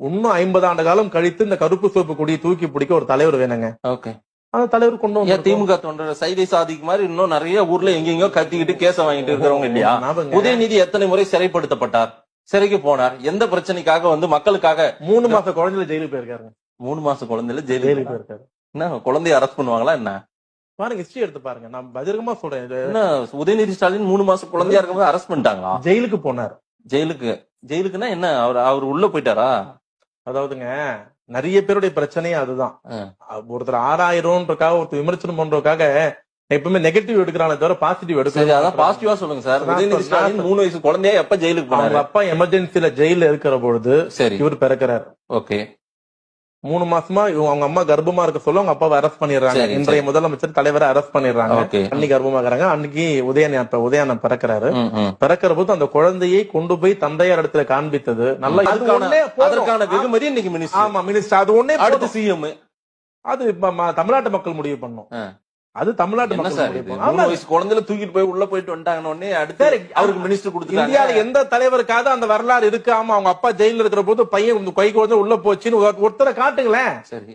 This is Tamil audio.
இன்னும் ஐம்பது ஆண்டு காலம் கழித்து இந்த கருப்பு சிவப்பு கொடியை தூக்கி பிடிக்க ஒரு தலைவர் வேணுங்க. ஓகே. அந்த தலைவர் கொண்டு வந்து திமுக தொண்டர் சைதை சாதிக்கு மாதிரி இன்னும் நிறைய ஊர்ல எங்கெங்கயோ கத்திக்கிட்டு கேச வாங்கிட்டு இருக்கிறவங்க இல்லையா? உதயநிதி எத்தனை முறை சிறைப்படுத்தப்பட்டார்? சிறைக்கு போனார். எந்த பிரச்சனைக்காக வந்து மக்களுக்காக மூணு மாச குழந்தைல ஜெயிலுக்கு போயிருக்காருங்க. மூணு மாசம் குழந்தைல ஜெயிலுக்கு போயிருக்காரு. என்ன குழந்தைய அரெஸ்ட் பண்ணுவாங்களா என்ன? பாருங்க ஹிஸ்டரி எடுத்து பாருங்க. நான் பகிரங்கமா சொல்றேன். என்ன உதயநிதி ஸ்டாலின் மூணு மாசம் குழந்தையா இருக்கும்போது அரெஸ்ட் பண்ணிட்டாங்களா? ஜெயிலுக்கு போனார். ஜெயிலுக்கு ஜெயிலுக்குன்னா என்ன அவர் அவர் உள்ள போயிட்டாரா? அதாவதுங்க நிறைய பேருடைய பிரச்சனையே அதுதான். ஒருத்தர் ஆறாயிரம்ன்றக்காக ஒருத்தர் விமர்சனம் பண்றதுக்காக எப்பவுமே நெகட்டிவ் எடுக்கிறானே தவிர பாசிட்டிவ் சரி அதான் பாசிட்டிவா சொல்லுங்க சார். மூணு வயசு குழந்தையா எப்ப ஜெயிலுக்கு போனாரு? அப்பா எமர்ஜென்சில ஜெயில இருக்கிற பொழுது சரி. இவர் பிறக்கிறார். ஓகே. மூணு மாசமா அவங்க அம்மா கர்ப்பமா இருக்க சொல்ல அவங்க அப்பாவை அரெஸ்ட் பண்ணிடுறாங்க. இன்றைய முதலமைச்சர் தலைவரை அரெஸ்ட் பண்ணிடுறாங்க. அன்னி கர்ப்பமா இருக்கிறாங்க அன்னைக்கு உதயன் உதயண்ணன் பிறக்கிறாரு. பிறக்கிற போது அந்த குழந்தையை கொண்டு போய் தந்தையார் இடத்துல காண்பித்தது. நல்லா. அதற்கான வெகுமதி இன்னைக்கு மினிஸ்டர் ஆமா மினிஸ்டர் அது ஒண்ணே அடுத்து. சிஎம் அது தமிழ்நாட்டு மக்கள் முடிவு பண்ணும். அது தமிழ்நாட்டு மக்கள் குழந்தைல தூக்கிட்டு போய் உள்ள போயிட்டு வந்துட்டாங்கன்னு அடுத்து அவருக்கு மினிஸ்டர் கொடுத்துட்டாங்க. இந்தியால எந்த தலைவருக்காவது அந்த வரலாறு இருக்கு ஆமா அவங்க அப்பா ஜெயில இருக்கிற போது பையன் கை குழந்தை உள்ள போச்சுன்னு ஒரு- ஒருத்தரை காட்டுங்களேன். சரி.